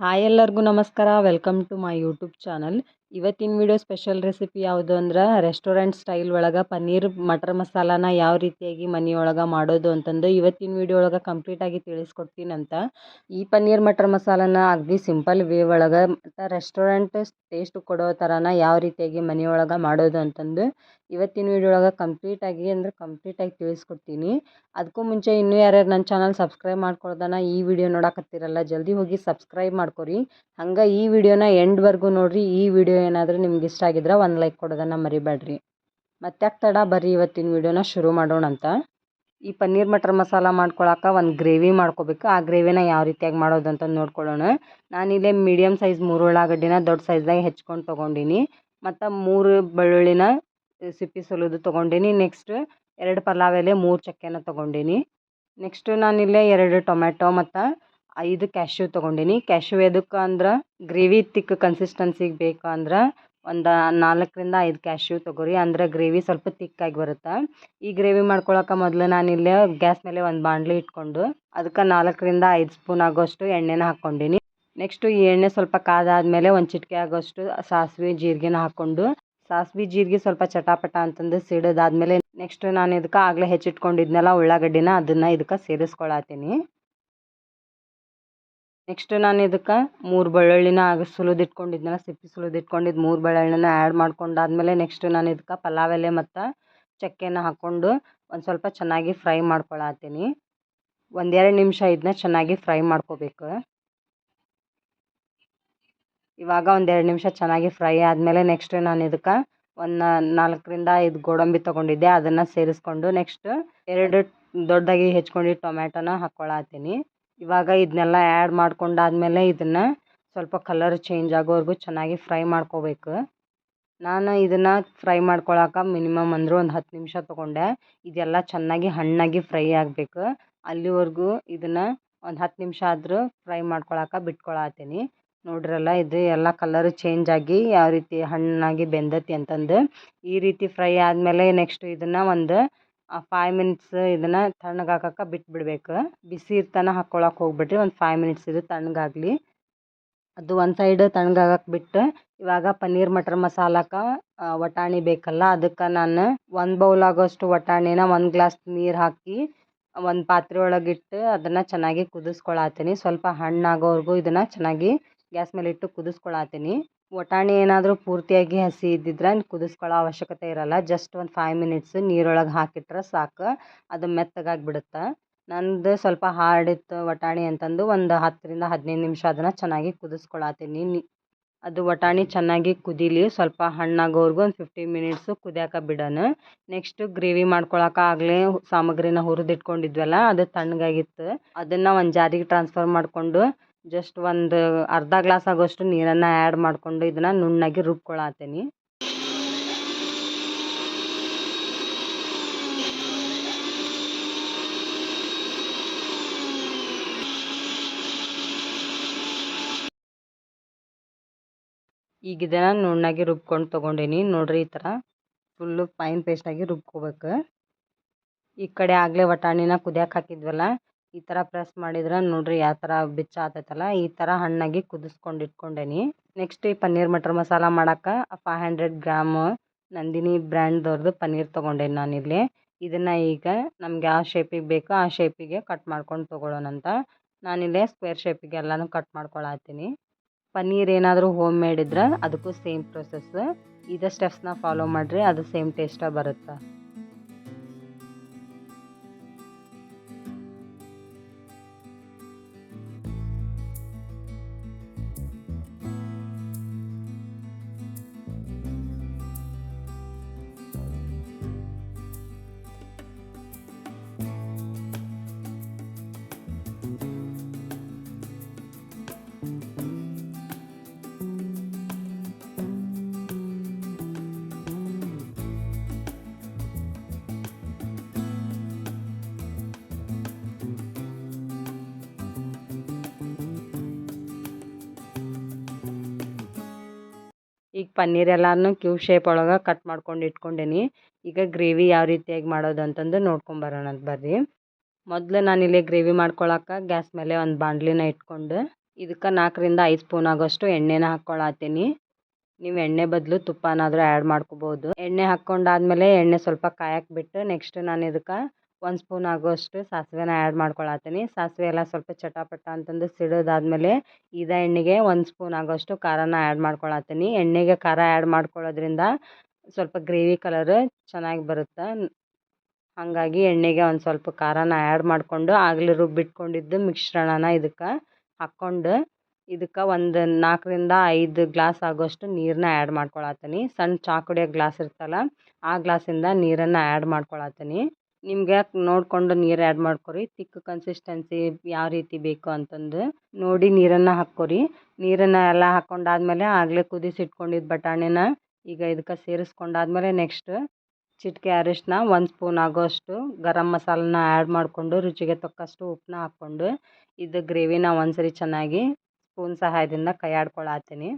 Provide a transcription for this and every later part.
Hi ಎಲ್ಲರಿಗೂ ನಮಸ್ಕಾರ welcome to my YouTube channel ಇವತ್ತಿನ ವಿಡಿಯೋ ಸ್ಪೆಷಲ್ ರೆಸಿಪಿ ಯಾವುದು ಅಂದ್ರೆ ರೆಸ್ಟೋರೆಂಟ್ ಸ್ಟೈಲ್ ಒಳಗೆ ಪನ್ನೀರ್, ಮಟರ್ ಮಸಾಲಾನ ಯಾವ ರೀತಿಯಾಗಿ ಮನೆಯೊಳಗೆ ಮಾಡೋದು ಅಂತಂದು ಇವತ್ತಿನ ವಿಡಿಯೋ ಒಳಗೆ ಕಂಪ್ಲೀಟಾಗಿ ತಿಳಿಸ್ಕೊಡ್ತೀನಂತ ಈ ಪನ್ನೀರ್, ಮಟರ್ ಮಸಾಲಾನ ಅಗ್ದಿ ಸಿಂಪಲ್ ವೇ ಒಳಗೆ ಮತ್ತು ರೆಸ್ಟೋರೆಂಟ್ ಟೇಸ್ಟ್ ಕೊಡೋ ಥರನ ಯಾವ ರೀತಿಯಾಗಿ ಮನೆಯೊಳಗೆ ಮಾಡೋದು ಅಂತಂದು ಇವತ್ತಿನ ವಿಡಿಯೋ ಒಳಗೆ ಕಂಪ್ಲೀಟಾಗಿ ಅಂದ್ರೆ ಕಂಪ್ಲೀಟಾಗಿ ತಿಳಿಸ್ಕೊಡ್ತೀನಿ. ಅದಕ್ಕೂ ಮುಂಚೆ ಇನ್ನೂ ಯಾರ್ಯಾರು ನನ್ನ ಚಾನಲ್ ಸಬ್ಸ್ಕ್ರೈಬ್ ಮಾಡ್ಕೊಳ್ದಾನ ಈ ವಿಡಿಯೋ ನೋಡಕತ್ತೀರಲ್ಲ ಜಲ್ದಿ ಹೋಗಿ ಸಬ್ಸ್ಕ್ರೈಬ್ ಮಾಡ್ಕೊರಿ. ಹಂಗೆ ಈ ವಿಡಿಯೋನ ಎಂಡ್ವರೆಗೂ ನೋಡಿರಿ, ಈ ವಿಡಿಯೋ ಏನಾದರೂ ನಿಮ್ಗೆ ಇಷ್ಟ ಆಗಿದ್ರೆ ಒಂದು ಲೈಕ್ ಕೊಡೋದನ್ನು ಮರಿಬೇಡ್ರಿ. ಮತ್ತೆ ತಡ? ಬರ್ರಿ ಇವತ್ತಿನ ವಿಡಿಯೋನ ಶುರು ಮಾಡೋಣ ಅಂತ. ಈ ಪನ್ನೀರ್ ಮಟರ್ ಮಸಾಲ ಮಾಡ್ಕೊಳಕ್ಕೆ ಒಂದು ಗ್ರೇವಿ ಮಾಡ್ಕೋಬೇಕು. ಆ ಗ್ರೇವಿನ ಯಾವ ರೀತಿಯಾಗಿ ಮಾಡೋದು ಅಂತ ನೋಡ್ಕೊಳ್ಳೋಣ. ನಾನಿಲ್ಲೇ ಮೀಡಿಯಮ್ ಸೈಜ್ ಮೂರು ಉಳ್ಳಾಗಡ್ಡಿನ ದೊಡ್ಡ ಸೈಜ್ದಾಗ ಹೆಚ್ಕೊಂಡು ತೊಗೊಂಡಿನಿ. ಮತ್ತು ಮೂರು ಬೆಳ್ಳುಳ್ಳಿನ ಸಿಪ್ಪಿ ಸುಲಿದು ತೊಗೊಂಡಿನಿ. ನೆಕ್ಸ್ಟ್ ಎರಡು ಪಲಾವ್ ಎಲೆ ಮೂರು ಚಕ್ಕೆನ ತೊಗೊಂಡಿನಿ. ನೆಕ್ಸ್ಟು ನಾನಿಲ್ಲೇ ಎರಡು ಟೊಮೆಟೊ ಮತ್ತು ಐದು ಕ್ಯಾಶ್ಯೂ ತಗೊಂಡಿನಿ. ಕ್ಯಾಶ್ಯೂ ಎದಕ್ಕೆ ಅಂದ್ರೆ ಗ್ರೇವಿ ತಿಕ್ ಕನ್ಸಿಸ್ಟೆನ್ಸಿಗೆ ಬೇಕು ಅಂದ್ರೆ ಒಂದು ನಾಲ್ಕರಿಂದ ಐದು ಕ್ಯಾಶ್ಯೂ ತೊಗೊರಿ. ಅಂದ್ರೆ ಗ್ರೇವಿ ಸ್ವಲ್ಪ ತಿಕ್ಕಾಗಿ ಬರುತ್ತೆ. ಈ ಗ್ರೇವಿ ಮಾಡ್ಕೊಳಕ್ಕೆ ಮೊದಲು ನಾನಿಲ್ಲೇ ಗ್ಯಾಸ್ ಮೇಲೆ ಒಂದು ಬಾಂಡ್ಲಿ ಇಟ್ಕೊಂಡು ಅದಕ್ಕೆ ನಾಲ್ಕರಿಂದ ಐದು ಸ್ಪೂನ್ ಆಗೋಷ್ಟು ಎಣ್ಣೆನ ಹಾಕ್ಕೊಂಡಿನಿ ನೆಕ್ಸ್ಟು ಈ ಎಣ್ಣೆ ಸ್ವಲ್ಪ ಕಾದಾದ್ಮೇಲೆ ಒಂದು ಚಿಟಿಕೆ ಆಗೋಷ್ಟು ಸಾಸಿವೆ, ಜೀರಿಗೆನ ಹಾಕ್ಕೊಂಡು ಸಾಸಿವೆ, ಜೀರಿಗೆ ಸ್ವಲ್ಪ ಚಟಾಪಟ ಅಂತಂದು ಸಿಡಿದಾದ್ಮೇಲೆ ನೆಕ್ಸ್ಟ್ ನಾನು ಇದಕ್ಕೆ ಆಗಲೇ ಹೆಚ್ಚಿಟ್ಕೊಂಡಿದ್ನಲ್ಲ ಉಳ್ಳಾಗಡ್ಡಿನ, ಅದನ್ನು ಇದಕ್ಕೆ ಸೇರಿಸ್ಕೊಳತ್ತೀನಿ ನೆಕ್ಸ್ಟ್ ನಾನು ಇದಕ್ಕೆ ಮೂರು ಬೆಳ್ಳುಳ್ಳಿನ ಆಗ ಸುಲಿದಿಟ್ಕೊಂಡಿದ್ನಲ್ಲ ಸಿಪ್ಪಿ ಸುಲಿದಿಟ್ಕೊಂಡಿದ್ದು ಮೂರು ಬೆಳ್ಳುಳ್ಳಿನ ಆ್ಯಡ್ ಮಾಡ್ಕೊಂಡಾದ್ಮೇಲೆ ನೆಕ್ಸ್ಟ್ ನಾನು ಇದಕ್ಕೆ ಪಲಾವ್ ಎಲೆ ಮತ್ತು ಚಕ್ಕೆನ ಹಾಕ್ಕೊಂಡು ಒಂದು ಸ್ವಲ್ಪ ಚೆನ್ನಾಗಿ ಫ್ರೈ ಮಾಡ್ಕೊಳತ್ತೀನಿ ಒಂದೆರಡು ನಿಮಿಷ ಇದನ್ನ ಚೆನ್ನಾಗಿ ಫ್ರೈ ಮಾಡ್ಕೋಬೇಕು. ಇವಾಗ ಒಂದೆರಡು ನಿಮಿಷ ಚೆನ್ನಾಗಿ ಫ್ರೈ ಆದಮೇಲೆ ನೆಕ್ಸ್ಟ್ ನಾನು ಇದಕ್ಕೆ ಒಂದು ನಾಲ್ಕರಿಂದ ಐದು ಗೋಡಂಬಿ ತೊಗೊಂಡಿದ್ದೆ, ಅದನ್ನು ಸೇರಿಸ್ಕೊಂಡು ನೆಕ್ಸ್ಟ್ ಎರಡು ದೊಡ್ಡದಾಗಿ ಹೆಚ್ಕೊಂಡು ಟೊಮ್ಯಾಟೋನ ಹಾಕ್ಕೊಳತ್ತೀನಿ ಇವಾಗ ಇದನ್ನೆಲ್ಲ ಆ್ಯಡ್ ಮಾಡ್ಕೊಂಡಾದ್ಮೇಲೆ ಇದನ್ನು ಸ್ವಲ್ಪ ಕಲರ್ ಚೇಂಜ್ ಆಗೋವರೆಗೂ ಚೆನ್ನಾಗಿ ಫ್ರೈ ಮಾಡ್ಕೋಬೇಕು. ನಾನು ಇದನ್ನು ಫ್ರೈ ಮಾಡ್ಕೊಳಕ್ಕೆ ಮಿನಿಮಮ್ ಅಂದರೂ ಒಂದು ಹತ್ತು ನಿಮಿಷ ತೊಗೊಂಡೆ. ಇದೆಲ್ಲ ಚೆನ್ನಾಗಿ ಹಣ್ಣಾಗಿ ಫ್ರೈ ಆಗಬೇಕು. ಅಲ್ಲಿವರೆಗೂ ಇದನ್ನು ಒಂದು ಹತ್ತು ನಿಮಿಷ ಆದರೂ ಫ್ರೈ ಮಾಡ್ಕೊಳಕ್ಕೆ ಬಿಟ್ಕೊಳತ್ತೀನಿ ನೋಡ್ರಲ್ಲ, ಇದು ಎಲ್ಲ ಕಲರ್ ಚೇಂಜ್ ಆಗಿ ಯಾವ ರೀತಿ ಹಣ್ಣಾಗಿ ಬೆಂದತಿ ಅಂತಂದು. ಈ ರೀತಿ ಫ್ರೈ ಆದಮೇಲೆ ನೆಕ್ಸ್ಟ್ ಇದನ್ನು ಒಂದು ಫೈವ್ ಮಿನಿಟ್ಸ್ ಇದನ್ನು ತಣ್ಣಗಾಕಕ್ಕೆ ಬಿಟ್ಬಿಡ್ಬೇಕು. ಬಿಸಿ ತನಕ ಹಾಕ್ಕೊಳಕ್ಕೆ ಹೋಗ್ಬಿಟ್ರಿ ಒಂದು ಫೈವ್ ಮಿನಿಟ್ಸ್ ಇದು ತಣ್ಣಗಾಗಲಿ. ಅದು ಒಂದು ಸೈಡ್ ತಣ್ಣಗಾಗಕ್ಕೆ ಬಿಟ್ಟು, ಇವಾಗ ಪನ್ನೀರ್ ಮಟರ್ ಮಸಾಲಕ್ಕೆ ವಟಾಣಿ ಬೇಕಲ್ಲ, ಅದಕ್ಕೆ ನಾನು ಒಂದು ಬೌಲ್ ಆಗೋಷ್ಟು ವಟಾಣಿನ ಒಂದು ಗ್ಲಾಸ್ ನೀರು ಹಾಕಿ, ಒಂದು ಪಾತ್ರೆ ಒಳಗಿಟ್ಟು ಅದನ್ನು ಚೆನ್ನಾಗಿ ಕುದಿಸ್ಕೊಳತ್ತೀನಿ ಸ್ವಲ್ಪ ಹಣ್ಣಾಗೋವರೆಗೂ ಇದನ್ನು ಚೆನ್ನಾಗಿ ಗ್ಯಾಸ್ ಮೇಲೆ ಇಟ್ಟು ಕುದಿಸ್ಕೊಳತ್ತೀನಿ ವಟಾಣಿ ಏನಾದರೂ ಪೂರ್ತಿಯಾಗಿ ಹಸಿ ಇದ್ದಿದ್ರೆ ಕುದಿಸ್ಕೊಳ್ಳೋ ಅವಶ್ಯಕತೆ ಇರಲ್ಲ. ಜಸ್ಟ್ ಒಂದು ಫೈವ್ ಮಿನಿಟ್ಸ್ ನೀರೊಳಗೆ ಹಾಕಿಟ್ರೆ ಸಾಕು. ಅದು ಮೆತ್ತಗಾಗಿಬಿಡುತ್ತೆ. ನಂದು ಸ್ವಲ್ಪ ಹಾರ್ಡ್ ಇತ್ತು ವಟಾಣಿ ಅಂತಂದು ಒಂದು ಹತ್ತರಿಂದ ಹದಿನೈದು ನಿಮಿಷ ಅದನ್ನು ಚೆನ್ನಾಗಿ ಕುದಿಸ್ಕೊಳತ್ತೀನಿ. ಅದು ವಟಾಣಿ ಚೆನ್ನಾಗಿ ಕುದೀಲಿ ಸ್ವಲ್ಪ ಹಣ್ಣಾಗೋವರೆಗೂ ಒಂದು ಫಿಫ್ಟೀನ್ ಮಿನಿಟ್ಸು ಕುದಿಯಾಕ ಬಿಡೋಣ. ನೆಕ್ಸ್ಟು ಗ್ರೇವಿ ಆಗಲೇ ಸಾಮಗ್ರಿನ ಹುರಿದಿಟ್ಕೊಂಡಿದ್ವಲ್ಲ, ಅದು ತಣ್ಣಗಾಗಿತ್ತು. ಅದನ್ನು ಒಂದು ಜಾರಿಗೆ ಟ್ರಾನ್ಸ್ಫರ್ ಮಾಡಿಕೊಂಡು ಜಸ್ಟ್ ಒಂದು ಅರ್ಧ ಗ್ಲಾಸ್ ಆಗೋಷ್ಟು ನೀರನ್ನು ಆ್ಯಡ್ ಮಾಡಿಕೊಂಡು ಇದನ್ನು ನುಣ್ಣಗೆ ರುಬ್ಕೊಳತ್ತೀನಿ ಈಗ ಇದನ್ನು ನುಣ್ಣಗೆ ರುಬ್ಕೊಂಡು ತೊಗೊಂಡೀನಿ. ನೋಡ್ರಿ ಈ ಥರ ಫುಲ್ಲು ಫೈನ್ ಪೇಸ್ಟಾಗಿ ರುಬ್ಕೋಬೇಕು. ಈ ಕಡೆ ಆಗಲೇ ವಟಾಣಿನ ಕುದಿಯಕ್ಕೆ ಹಾಕಿದ್ವಲ್ಲ ಈ ಥರ ಪ್ರೆಸ್ ಮಾಡಿದ್ರೆ ನೋಡಿರಿ ಯಾವ ಥರ ಬಿಚ್ಚ ಆತೈತಲ್ಲ, ಈ ಥರ ಹಣ್ಣಾಗಿ ಕುದಿಸ್ಕೊಂಡು ಇಟ್ಕೊಂಡೇನಿ. ನೆಕ್ಸ್ಟ್ ಈ ಪನ್ನೀರ್ ಮಟರ್ ಮಸಾಲ ಮಾಡೋಕೆ ಫೈವ್ ಹಂಡ್ರೆಡ್ ಗ್ರಾಮ್ ನಂದಿನಿ ಬ್ರ್ಯಾಂಡ್ದವ್ರದ್ದು ಪನ್ನೀರ್ ತೊಗೊಂಡೇನಿ ನಾನಿಲ್ಲಿ ಇದನ್ನು ಈಗ ನಮ್ಗೆ ಯಾವ ಶೇಪಿಗೆ ಬೇಕೋ ಆ ಶೇಪಿಗೆ ಕಟ್ ಮಾಡ್ಕೊಂಡು ತೊಗೊಳ್ಳೋಣಂತ ನಾನಿಲ್ಲೇ ಸ್ಕ್ವೇರ್ ಶೇಪಿಗೆ ಎಲ್ಲನೂ ಕಟ್ ಮಾಡ್ಕೊಳತ್ತೀನಿ ಪನ್ನೀರ್ ಏನಾದರೂ ಹೋಮ್ ಮೇಡ್ ಇದ್ರೆ ಅದಕ್ಕೂ ಸೇಮ್ ಪ್ರೊಸೆಸ್ ಇದೇ ಸ್ಟೆಪ್ಸ್ನ ಫಾಲೋ ಮಾಡಿರಿ, ಅದು ಸೇಮ್ ಟೇಸ್ಟಾಗಿ ಬರುತ್ತೆ. ಈಗ ಪನ್ನೀರ್ ಎಲ್ಲಾನು ಕ್ಯೂ ಶೇಪ್ ಒಳಗೆ ಕಟ್ ಮಾಡ್ಕೊಂಡು ಇಟ್ಕೊಂಡೇನಿ. ಈಗ ಗ್ರೇವಿ ಯಾವ ರೀತಿಯಾಗಿ ಮಾಡೋದು ಅಂತಂದು ನೋಡ್ಕೊಂಬರೋಣ ಅಂತ ಬರ್ರಿ. ಮೊದಲು ಇಲ್ಲಿ ಗ್ರೇವಿ ಮಾಡ್ಕೊಳಕ್ಕೆ ಗ್ಯಾಸ್ ಮೇಲೆ ಒಂದು ಬಾಂಡ್ಲಿನ ಇಟ್ಕೊಂಡು ಇದಕ್ಕೆ ನಾಲ್ಕರಿಂದ ಐದು ಸ್ಪೂನ್ ಆಗೋಷ್ಟು ಎಣ್ಣೆನ ಹಾಕ್ಕೊಳತ್ತೀನಿ ನೀವು ಎಣ್ಣೆ ಬದಲು ತುಪ್ಪನಾದರೂ ಆ್ಯಡ್ ಮಾಡ್ಕೊಬೋದು. ಎಣ್ಣೆ ಹಾಕ್ಕೊಂಡಾದ್ಮೇಲೆ ಎಣ್ಣೆ ಸ್ವಲ್ಪ ಕಾಯಕ್ಕೆ ಬಿಟ್ಟು ನೆಕ್ಸ್ಟ್ ನಾನು ಇದಕ್ಕೆ ಒಂದು ಸ್ಪೂನ್ ಆಗೋಷ್ಟು ಸಾಸಿವೆನ ಆ್ಯಡ್ ಮಾಡ್ಕೊಳತ್ತೀನಿ. ಸಾಸಿವೆ ಎಲ್ಲ ಸ್ವಲ್ಪ ಚಟಪಟ ಅಂತಂದು ಸಿಡಿದಾದ್ಮೇಲೆ ಇದೇ ಎಣ್ಣೆಗೆ ಒಂದು ಸ್ಪೂನ್ ಆಗೋಷ್ಟು ಖಾರನ ಆ್ಯಡ್ ಮಾಡ್ಕೊಳತ್ತೀನಿ. ಎಣ್ಣೆಗೆ ಖಾರ ಆ್ಯಡ್ ಮಾಡ್ಕೊಳ್ಳೋದ್ರಿಂದ ಸ್ವಲ್ಪ ಗ್ರೇವಿ ಕಲರ್ ಚೆನ್ನಾಗಿ ಬರುತ್ತೆ? ಹಾಗಾಗಿ ಎಣ್ಣೆಗೆ ಒಂದು ಸ್ವಲ್ಪ ಖಾರನ ಆ್ಯಡ್ ಮಾಡಿಕೊಂಡು ಆಗಲೇ ರುಬ್ಬಿಟ್ಕೊಂಡಿದ್ದು ಮಿಶ್ರಣನ ಇದಕ್ಕೆ ಹಾಕ್ಕೊಂಡು ಇದಕ್ಕೆ ಒಂದು ನಾಲ್ಕರಿಂದ ಐದು ಗ್ಲಾಸ್ ಆಗೋಷ್ಟು ನೀರನ್ನ ಆ್ಯಡ್ ಮಾಡ್ಕೊಳತ್ತೀನಿ. ಸಣ್ಣ ಚಾ ಕುಡಿಯೋ ಗ್ಲಾಸ್ ಇರ್ತಲ್ಲ, ಆ ಗ್ಲಾಸಿಂದ ನೀರನ್ನು ಆ್ಯಡ್ ಮಾಡ್ಕೊಳತ್ತೀನಿ. ನಿಮ್ಗೆ ನೋಡಿಕೊಂಡು ನೀರು ಆ್ಯಡ್ ಮಾಡ್ಕೊರಿ? ತಿಕ್ ಕನ್ಸಿಸ್ಟೆನ್ಸಿ ಯಾವ ರೀತಿ ಬೇಕು ಅಂತಂದು ನೋಡಿ ನೀರನ್ನು ಹಾಕ್ಕೊರಿ. ನೀರನ್ನು ಎಲ್ಲ ಹಾಕ್ಕೊಂಡಾದ್ಮೇಲೆ ಆಗಲೇ ಕುದಿಸಿಟ್ಕೊಂಡಿದ್ದು ಬಟಾಣಿನ ಈಗ ಇದಕ್ಕೆ ಸೇರಿಸ್ಕೊಂಡಾದ್ಮೇಲೆ ನೆಕ್ಸ್ಟ್ ಚಿಟಿಕೆ ಅರಿಶಿನ ಒಂದು ಸ್ಪೂನ್ ಆಗೋಷ್ಟು ಗರಂ ಮಸಾಲನ ಆ್ಯಡ್ ಮಾಡಿಕೊಂಡು ರುಚಿಗೆ ತಕ್ಕಷ್ಟು ಉಪ್ಪನ್ನ ಹಾಕ್ಕೊಂಡು ಇದು ಗ್ರೇವಿನ ಒಂದ್ಸರಿ ಚೆನ್ನಾಗಿ ಸ್ಪೂನ್ ಸಹಾಯದಿಂದ ಕೈ ಆಡ್ಕೊಳತ್ತೀನಿ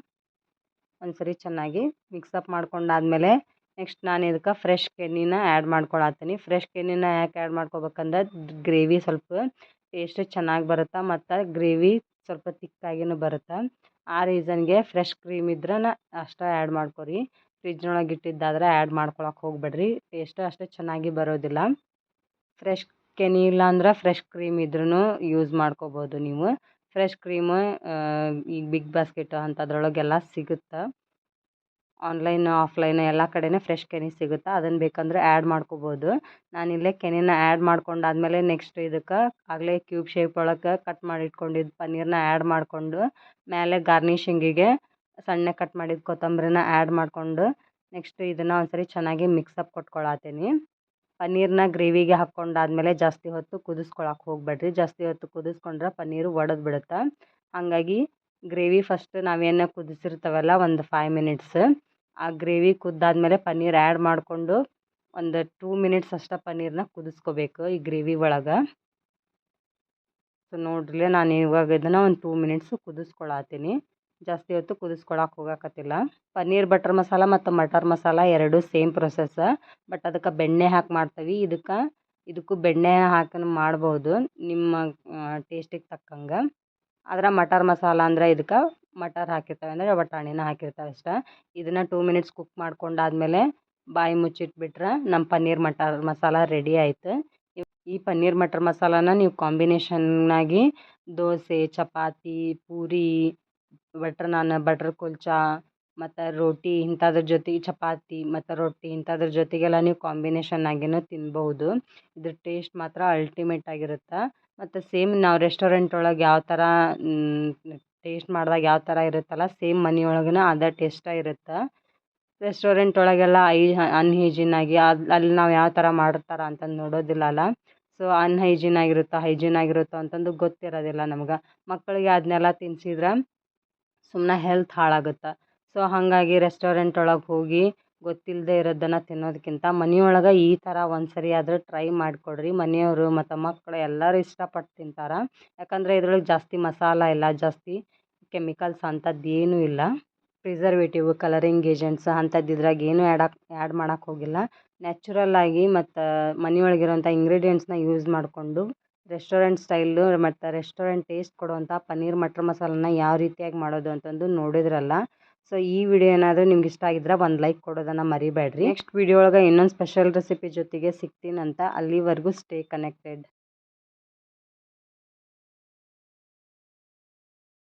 ಒಂದ್ಸರಿ ಚೆನ್ನಾಗಿ ಮಿಕ್ಸಪ್ ಮಾಡ್ಕೊಂಡಾದ್ಮೇಲೆ ನೆಕ್ಸ್ಟ್ ನಾನು ಇದಕ್ಕೆ ಫ್ರೆಶ್ ಕೆನಿನ ಆ್ಯಡ್ ಮಾಡ್ಕೊಳತ್ತೀನಿ. ಫ್ರೆಶ್ ಕೆನಿನ ಯಾಕೆ ಆ್ಯಡ್ ಮಾಡ್ಕೊಬೇಕಂದ್ರೆ ಗ್ರೇವಿ ಸ್ವಲ್ಪ ಟೇಸ್ಟ್ ಚೆನ್ನಾಗಿ ಬರುತ್ತೆ ಮತ್ತು ಗ್ರೇವಿ ಸ್ವಲ್ಪ ತಿಕ್ಕಾಗಿನೂ ಬರುತ್ತೆ. ಆ ರೀಸನ್ಗೆ ಫ್ರೆಶ್ ಕ್ರೀಮ್ ಇದ್ರೆ ಅಷ್ಟೇ ಆ್ಯಡ್ ಮಾಡ್ಕೊರಿ. ಫ್ರಿಜ್ನೊಳಗೆ ಇಟ್ಟಿದ್ದಾದ್ರೆ ಆ್ಯಡ್ ಮಾಡ್ಕೊಳಕ್ಕೆ ಹೋಗ್ಬೇಡ್ರಿ. ಟೇಸ್ಟ್ ಅಷ್ಟು ಚೆನ್ನಾಗಿ ಬರೋದಿಲ್ಲ. ಫ್ರೆಶ್ ಕೆನಿ ಇಲ್ಲ ಅಂದ್ರೆ ಫ್ರೆಶ್ ಕ್ರೀಮ್ ಇದ್ರೂ ಯೂಸ್ ಮಾಡ್ಕೋಬೋದು ನೀವು. ಫ್ರೆಶ್ ಕ್ರೀಮ್ ಈಗ ಬಿಗ್ ಬಾಸ್ಕೆಟ್ ಅಂಥದ್ರೊಳಗೆಲ್ಲ ಸಿಗುತ್ತೆ. ಆನ್ಲೈನ್, ಆಫ್ಲೈನ್ ಎಲ್ಲ ಕಡೆನೇ ಫ್ರೆಶ್ ಕೆನೆ ಸಿಗುತ್ತೆ ಅದನ್ನು ಬೇಕಂದ್ರೆ ಆ್ಯಡ್ ಮಾಡ್ಕೋಬೋದು. ನಾನಿಲ್ಲೇ ಕೆನೆನ ಆ್ಯಡ್ ಮಾಡ್ಕೊಂಡಾದ್ಮೇಲೆ ನೆಕ್ಸ್ಟ್ ಇದಕ್ಕೆ ಆಗಲೇ ಕ್ಯೂಬ್ ಶೇಪ್ ಒಳಗೆ ಕಟ್ ಮಾಡಿ ಪನ್ನೀರನ್ನ ಆ್ಯಡ್ ಮಾಡಿಕೊಂಡು ಮೇಲೆ ಗಾರ್ನಿಷಿಂಗಿಗೆ ಸಣ್ಣ ಕಟ್ ಮಾಡಿದ ಕೊತ್ತಂಬರಿನ ಆ್ಯಡ್ ಮಾಡಿಕೊಂಡು ನೆಕ್ಸ್ಟ್ ಇದನ್ನು ಒಂದ್ಸರಿ ಚೆನ್ನಾಗಿ ಮಿಕ್ಸಪ್ ಕೊಟ್ಕೊಳತ್ತೀನಿ ಪನ್ನೀರ್ನ ಗ್ರೇವಿಗೆ ಹಾಕ್ಕೊಂಡಾದ್ಮೇಲೆ ಜಾಸ್ತಿ ಹೊತ್ತು ಕುದಿಸ್ಕೊಳಕ್ಕೆ ಹೋಗಬೇಡ್ರಿ. ಜಾಸ್ತಿ ಹೊತ್ತು ಕುದಿಸ್ಕೊಂಡ್ರೆ ಪನ್ನೀರು ಒಡೆದು ಬಿಡುತ್ತೆ? ಹಾಗಾಗಿ ಗ್ರೇವಿ ಫಸ್ಟ್ ನಾವೇನು ಕುದಿಸಿರ್ತಾವಲ್ಲ, ಒಂದು ಫೈವ್ ಮಿನಿಟ್ಸ್ ಆ ಗ್ರೇವಿ ಕುದ್ದಾದ್ಮೇಲೆ ಪನ್ನೀರ್ ಆ್ಯಡ್ ಮಾಡಿಕೊಂಡು ಒಂದು ಟೂ ಮಿನಿಟ್ಸ್ ಅಷ್ಟೇ ಪನ್ನೀರನ್ನ ಕುದಿಸ್ಕೋಬೇಕು ಈ ಗ್ರೇವಿ ಒಳಗೆ. ಸೊ ನೋಡ್ರಿ ನಾನು ಇವಾಗ ಇದನ್ನು ಒಂದು ಟೂ ಮಿನಿಟ್ಸು ಕುದಿಸ್ಕೊಳತ್ತೀನಿ ಜಾಸ್ತಿ ಹೊತ್ತು ಕುದಿಸ್ಕೊಳಕ್ಕೆ ಹೋಗಕತ್ತಿಲ್ಲ. ಪನ್ನೀರ್ ಬಟರ್ ಮಸಾಲ ಮತ್ತು ಮಟರ್ ಮಸಾಲ ಎರಡೂ ಸೇಮ್ ಪ್ರೊಸೆಸ್ ಬಟ್ ಅದಕ್ಕೆ ಬೆಣ್ಣೆ ಹಾಕಿ ಮಾಡ್ತೀವಿ. ಇದಕ್ಕೆ, ಇದಕ್ಕೂ ಬೆಣ್ಣೆ ಹಾಕಿ ಮಾಡ್ಬೋದು. ನಿಮ್ಮ ಟೇಸ್ಟಿಗೆ ತಕ್ಕಂಗೆ. ಆದ್ರೆ ಮಟರ್ ಮಸಾಲ ಅಂದ್ರೆ ಇದಕ್ಕೆ ಮಟರ್ ಹಾಕಿರ್ತಾವೆ ಅಂದರೆ ಬಟಾಣಿನ ಹಾಕಿರ್ತಾವೆ ಇಷ್ಟ ಇದನ್ನು ಟೂ ಮಿನಿಟ್ಸ್ ಕುಕ್ ಮಾಡ್ಕೊಂಡಾದ್ಮೇಲೆ ಬಾಯಿ ಮುಚ್ಚಿಟ್ಬಿಟ್ರೆ ನಮ್ಮ ಪನ್ನೀರ್ ಮಟರ್ ಮಸಾಲ ರೆಡಿ ಆಯಿತು. ಈ ಪನ್ನೀರ್ ಮಟರ್ ಮಸಾಲಾನ ನೀವು ಕಾಂಬಿನೇಷನ್ನಾಗಿ ದೋಸೆ, ಚಪಾತಿ, ಪೂರಿ ಬಟರ್ ನಾನ್ ಬಟರ್ ಕುಲ್ಚಾ, ಮತ್ತು ರೋಟಿ ಇಂಥದ್ರ ಜೊತೆಗೆ ಚಪಾತಿ ಮತ್ತು ರೊಟ್ಟಿ ಇಂಥದ್ರ ಜೊತೆಗೆಲ್ಲ ನೀವು ಕಾಂಬಿನೇಷನ್ ಆಗಿನೂ ತಿನ್ಬಹುದು. ಇದ್ರ ಟೇಸ್ಟ್ ಮಾತ್ರ ಅಲ್ಟಿಮೇಟ್ ಆಗಿರುತ್ತೆ? ಮತ್ತು ಸೇಮ್ ನಾವು ರೆಸ್ಟೋರೆಂಟ್ ಒಳಗೆ ಯಾವ ಥರ ಟೇಸ್ಟ್ ಮಾಡಿದಾಗ ಯಾವ ಥರ ಇರುತ್ತಲ್ಲ, ಸೇಮ್ ಮನೆ ಒಳಗೂ ಅದೇ ಟೇಸ್ಟೇ ಇರುತ್ತೆ? ರೆಸ್ಟೋರೆಂಟ್ ಒಳಗೆಲ್ಲ ಐ ಅನ್ಹೈಜಿನ್ ಆಗಿ ಅಲ್ಲಿ ನಾವು ಯಾವ ಥರ ಮಾಡಿರ್ತಾರೆ ಅಂತಂದು ನೋಡೋದಿಲ್ಲಲ್ಲ? ಸೊ ಅನ್ಹೈಜಿನ್ ಆಗಿರುತ್ತೋ ಹೈಜಿನ್ ಆಗಿರುತ್ತೋ ಅಂತಂದು ಗೊತ್ತಿರೋದಿಲ್ಲ ನಮ್ಗೆ. ಮಕ್ಕಳಿಗೆ ಅದನ್ನೆಲ್ಲ ತಿನ್ಸಿದ್ರೆ ಸುಮ್ಮನೆ ಹೆಲ್ತ್ ಹಾಳಾಗುತ್ತೆ? ಸೊ ಹಾಗಾಗಿ ರೆಸ್ಟೋರೆಂಟ್ ಒಳಗೆ ಹೋಗಿ ಗೊತ್ತಿಲ್ಲದೆ ಇರೋದನ್ನು ತಿನ್ನೋದಕ್ಕಿಂತ ಮನೆಯೊಳಗೆ ಈ ಥರ ಒಂದು ಸರಿ ಆದರೂ ಟ್ರೈ ಮಾಡಿಕೊಡ್ರಿ. ಮನೆಯವರು ಮತ್ತು ಮಕ್ಕಳು ಎಲ್ಲರೂ ಇಷ್ಟಪಟ್ಟು ತಿಂತಾರೆ. ಯಾಕಂದರೆ ಇದ್ರೊಳಗೆ ಜಾಸ್ತಿ ಮಸಾಲ ಇಲ್ಲ, ಜಾಸ್ತಿ ಕೆಮಿಕಲ್ಸ್ ಅಂಥದ್ದು ಏನೂ ಇಲ್ಲ. ಪ್ರಿಸರ್ವೇಟಿವ್ ಕಲರಿಂಗ್ ಏಜೆಂಟ್ಸ್ ಅಂಥದ್ದು ಇದ್ರಾಗ ಏನೂ ಆ್ಯಡಕ್ ಆ್ಯಡ್ ಮಾಡಕ್ಕೆ ಹೋಗಿಲ್ಲ. ನ್ಯಾಚುರಲ್ಲಾಗಿ ಮತ್ತು ಮನೆಯೊಳಗಿರೋಂಥ ಇಂಗ್ರೀಡಿಯೆಂಟ್ಸ್ನ ಯೂಸ್ ಮಾಡಿಕೊಂಡು ರೆಸ್ಟೋರೆಂಟ್ ಸ್ಟೈಲು ಮತ್ತು ರೆಸ್ಟೋರೆಂಟ್ ಟೇಸ್ಟ್ ಕೊಡುವಂಥ ಪನ್ನೀರ್, ಮಟ್ರ್ ಮಸಾಲನ ಯಾವ ರೀತಿಯಾಗಿ ಮಾಡೋದು ಅಂತಂದು ನೋಡಿದ್ರಲ್ಲ. ಸೊ ಈ ವಿಡಿಯೋ ಏನಾದರೂ ನಿಮ್ಗೆ ಇಷ್ಟ ಆಗಿದ್ರೆ ಒಂದು ಲೈಕ್ ಕೊಡೋದನ್ನು ಮರಿಬೇಡ್ರಿ. ನೆಕ್ಸ್ಟ್ ವಿಡಿಯೋ ಒಳಗೆ ಇನ್ನೊಂದು ಸ್ಪೆಷಲ್ ರೆಸಿಪಿ ಜೊತೆಗೆ ಸಿಗ್ತೀನಂತ ಅಲ್ಲಿವರೆಗೂ ಸ್ಟೇ ಕನೆಕ್ಟೆಡ್